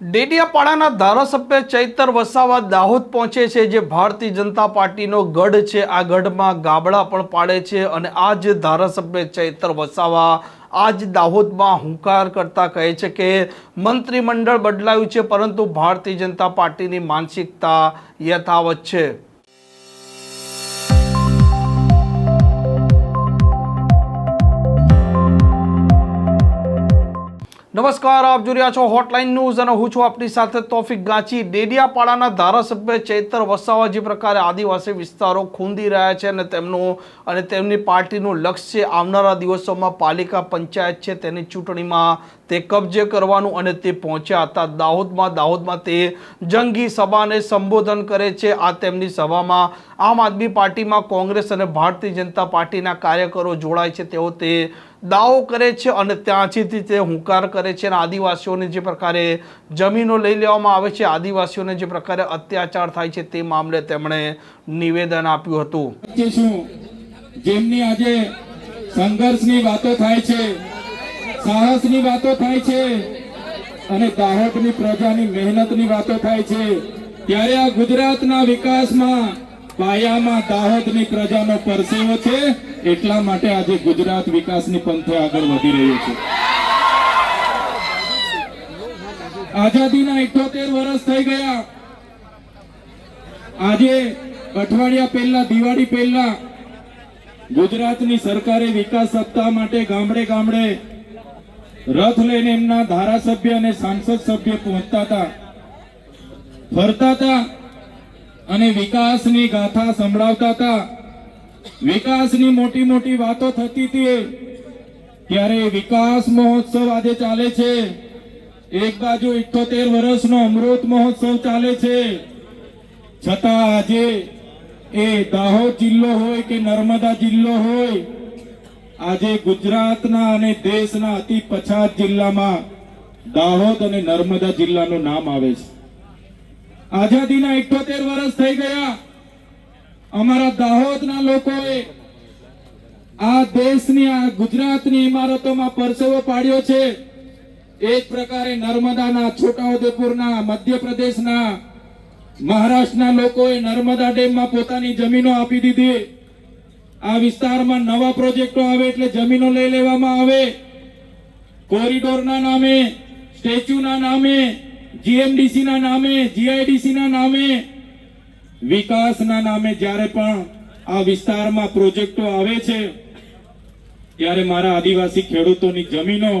ડેડિયાપાડાના ધારાસભ્ય ચૈતર વસાવા દાહોદ પહોંચે છે, જે ભારતીય જનતા પાર્ટીનો ગઢ છે. આ ગઢમાં ગાબડા પણ પાડે છે અને આ જે ધારાસભ્ય ચૈતર વસાવા આજ દાહોદમાં હુંકાર કરતા કહે છે કે, મંત્રીમંડળ બદલાયું છે, પરંતુ ભારતીય જનતા પાર્ટીની માનસિકતા યથાવત છે. નમસ્કાર, આપ જોઈ રહ્યા છો હોટલાઇન ન્યૂઝ અને હું છું આપની સાથે તોફિક ગાંચી ડેડિયાપાડાના ધારાસભ્ય ચૈતર વસાવા જે પ્રકારે આદિવાસી વિસ્તારો ખૂંદી રહ્યા છે અને તેમનું અને તેમની પાર્ટીનું લક્ષ્ય આવનારા દિવસોમાં પાલિકા પંચાયત છે, તેની ચૂંટણીમાં તે કબજે કરવાનું અને તે પહોંચ્યા હતા. દાહોદમાં દાહોદમાં તે જંગી સભાને સંબોધન કરે છે. આ તેમની સભામાં આમ આદમી પાર્ટીમાં કોંગ્રેસ અને ભારતીય જનતા પાર્ટીના કાર્યકરો જોડાય છે. તેઓ તે દાવો કરે છે અને ત્યાંથી તે હુંકાર કરે છે અને આદિવાસીઓને જે પ્રકારે જમીનો લઈ લેવામાં આવે છે, આદિવાસીઓને જે પ્રકારે અત્યાચાર થાય છે તે મામલે તેમણે નિવેદન આપ્યું હતું. જેમની આજે સંઘર્ષની વાતો થાય છે, સાહસની વાતો થાય છે અને દાહોદની પ્રજાની મહેનતની વાતો થાય છે, ત્યારે આ ગુજરાતના વિકાસમાં પાયામાં દાહોદની પ્રજાનો પરસેવો છે, એટલા માટે આજે ગુજરાત વિકાસની પંથે આગળ વધી રહ્યું છે. આઝાદીના ઇઠોતેર વર્ષ થઈ ગયા. આજે અઠવાડિયા પહેલા, દિવાળી પહેલા ગુજરાતની સરકારે વિકાસ સત્તા માટે ગામડે ગામડે રથ લઈને એમના ધારાસભ્ય અને સાંસદ સભ્ય પહોંચતા હતા. ફરતા હતા. અને વિકાસની ગાથા સંભળાવતા હતા. વિકાસની મોટી મોટી વાતો થતી હતી. ત્યારે વિકાસ મહોત્સવ આજે ચાલે છે. એક બાજુ ઇઠોતેર વર્ષનો અમૃત મહોત્સવ ચાલે છે. છતાં આજે એ દાહોદ જિલ્લો હોય કે નર્મદા જિલ્લો હોય, આજે ગુજરાતના અને દેશના અતિ પછાત જિલ્લામાં દાહોદ અને નર્મદા જિલ્લાનું નામ આવે છે. આઝાદીના ઇઠોતેર વર્ષ થઈ ગયા. અમારા દાહોદના લોકોએ આ દેશની, આ ગુજરાતની ઇમારતોમાં પરસેવો પાડ્યો છે. એ જ પ્રકારે નર્મદાના, છોટાઉદેપુરના, મધ્યપ્રદેશના, મહારાષ્ટ્રના લોકોએ નર્મદા ડેમમાં પોતાની જમીનો આપી દીધી. આ વિસ્તારમાં નવા પ્રોજેક્ટો આવે એટલે જમીનો લઈ લેવામાં આવે. કોરિડોરના નામે, સ્ટેચ્યુના નામે જીએમડીસી ના નામે જીઆઈડીસી ના નામે, વિકાસના નામે જ્યારે પણ આ વિસ્તારમાં પ્રોજેક્ટો આવે છે, ત્યારે મારા આદિવાસી ખેડૂતોની જમીનો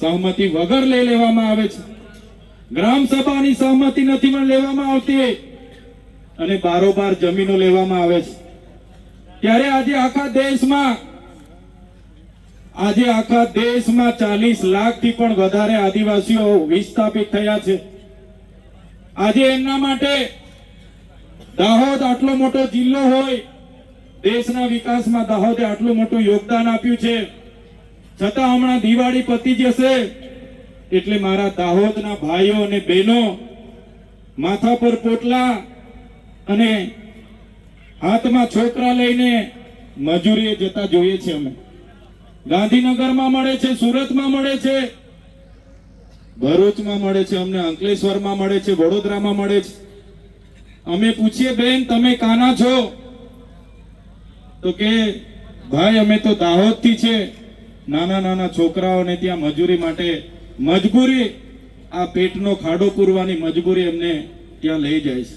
સહમતી વગર લઈ લેવામાં આવે છે. ગ્રામ સભાની સહમતિ નથી પણ લેવામાં આવતી અને બારોબાર જમીનો લેવામાં આવે છે. ત્યારે આજે આખા દેશમાં આજે આખા દેશમાં ચાલીસ લાખથી પણ વધારે આદિવાસીઓ વિસ્થાપિત થયા છે. આજે એમના માટે દાહોદ આટલો મોટો જિલ્લો હોય, દેશના વિકાસમાં દાહોદે આટલું મોટું યોગદાન આપ્યું છે. છતાં હમણાં દિવાળી પતી જશે એટલે મારા દાહોદના ભાઈઓ અને બહેનો માથા પર પોટલા અને હાથમાં છોકરા લઈને મજૂરીએ જતા જોઈએ છે અમે. ગાંધીનગરમાં મળે છે, સુરતમાં મળે છે, ભરૂચમાં મળે છે, અમને અંકલેશ્વરમાં મળે છે, વડોદરામાં મળે છે. અમે પૂછીએ, બેન, તમે કાના છો? તો કે, ભાઈ, અમે તો દાહોદથી છે. નાના નાના છોકરાઓને ત્યાં મજૂરી માટે મજબૂરી, આ પેટનો ખાડો પૂરવાની મજબૂરી અમને ત્યાં લઈ જાય છે.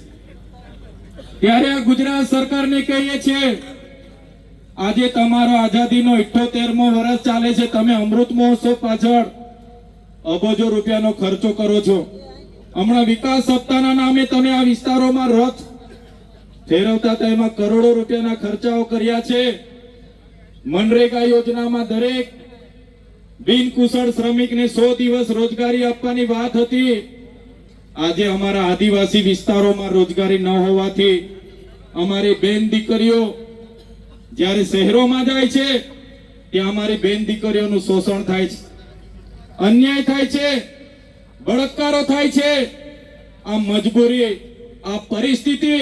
ત્યારે આ ગુજરાત સરકારને કહીએ છીએ આજે તમારો આઝાદીનો ઇઠ્ઠોતેરમો વર્ષ ચાલે છે. તમે અમૃત મહોત્સવ પાછળ અબજો રૂપિયાનો ખર્ચો કરો છો. હમણાં વિકાસ સપ્તાહના નામે તમે આ વિસ્તારોમાં રથ ફેરવતા તેમાં કરોડો રૂપિયાના ખર્ચાઓ કર્યા છે. મનરેગા યોજનામાં દરેક બિનકુશળ શ્રમિકને સો દિવસ રોજગારી આપવાની વાત હતી. આજે અમારા આદિવાસી વિસ્તારોમાં રોજગારી ન હોવાથી અમારી બેન દીકરીઓ જ્યારે શહેરોમાં જાય છે, ત્યાં અમારી બેન દીકરીઓનું શોષણ થાય છે, અન્યાય થાય છે, બળાત્કારો થાય છે. આ મજબૂરી, આ પરિસ્થિતિ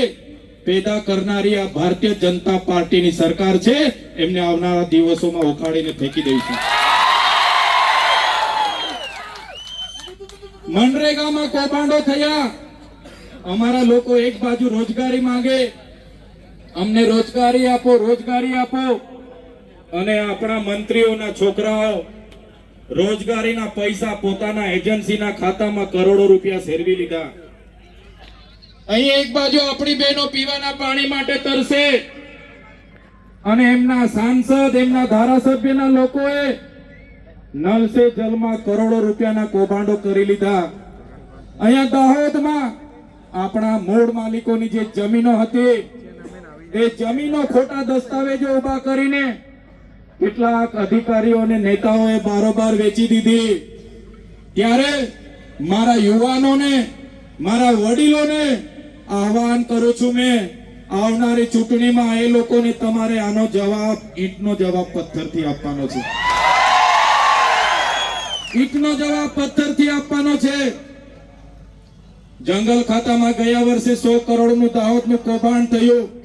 પેદા કરનારી આ ભારતીય જનતા પાર્ટીની સરકાર છે, એમને આવનારા દિવસોમાં ઉખાડીને ફેંકી દઈશું મનરેગામાં કૌભાંડો થયા. અમારા લોકો એક બાજુ રોજગારી માંગે અમને રોજગારી આપો રોજગારી આપો. અને આપણા મંત્રીઓના છોકરાઓ રોજગારીના પૈસા પોતાના એજન્સીના ખાતામાં કરોડો રૂપિયા સેરવી લીધા. અહીં એક બાજુ આપણી બહેનો પીવાના પાણી માટે તરસે અને એમના સાંસદ, એમના ધારાસભ્યના લોકોએ નલ સે જલમાં કરોડો રૂપિયાના કૌભાંડો કરી લીધા. અહીંયા દાહોદમાં આપણા મૂળ માલિકોની જે જમીનો હતી એ જમીનો ખોટા દસ્તાવેજો ઊભા કરીને કેટલાક અધિકારીઓ અને નેતાઓએ બારોબાર વેચી દીધી. ત્યારે મારા યુવાનોને, મારા વડીલોને આહવાન કરું છું મેં, આવનારી ચૂંટણીમાં એ લોકોને તમારે આનો જવાબ, ઈંટનો જવાબ પથ્થરથી આપવાનો છે. ઈંટનો જવાબ પથ્થરથી આપવાનો છે. જંગલ ખાતામાં ગયા વર્ષે સો કરોડનું દાહોદનું કૌભાંડ થયું.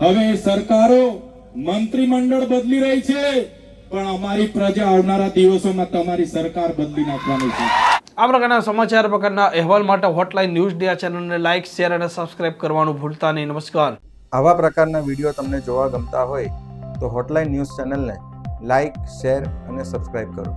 હવે સરકારો મંત્રીમંડળ બદલી રહી છે પણ અમારી પ્રજા આવનારા દિવસોમાં તમારી સરકાર બદલી નાખવાની છે. આ પ્રકારના સમાચાર પ્રકારના અહેવાલ માટે હોટલાઇન ન્યૂઝ ડે ચેનલને લાઇક શેર અને સબસ્ક્રાઇબ કરવાનું ભૂલતા નહીં. નમસ્કાર. આવા પ્રકારના વીડિયો તમને જોવા ગમતા હોય તો હોટલાઇન ન્યૂઝ ચેનલને લાઇક શેર અને સબસ્ક્રાઇબ કરો.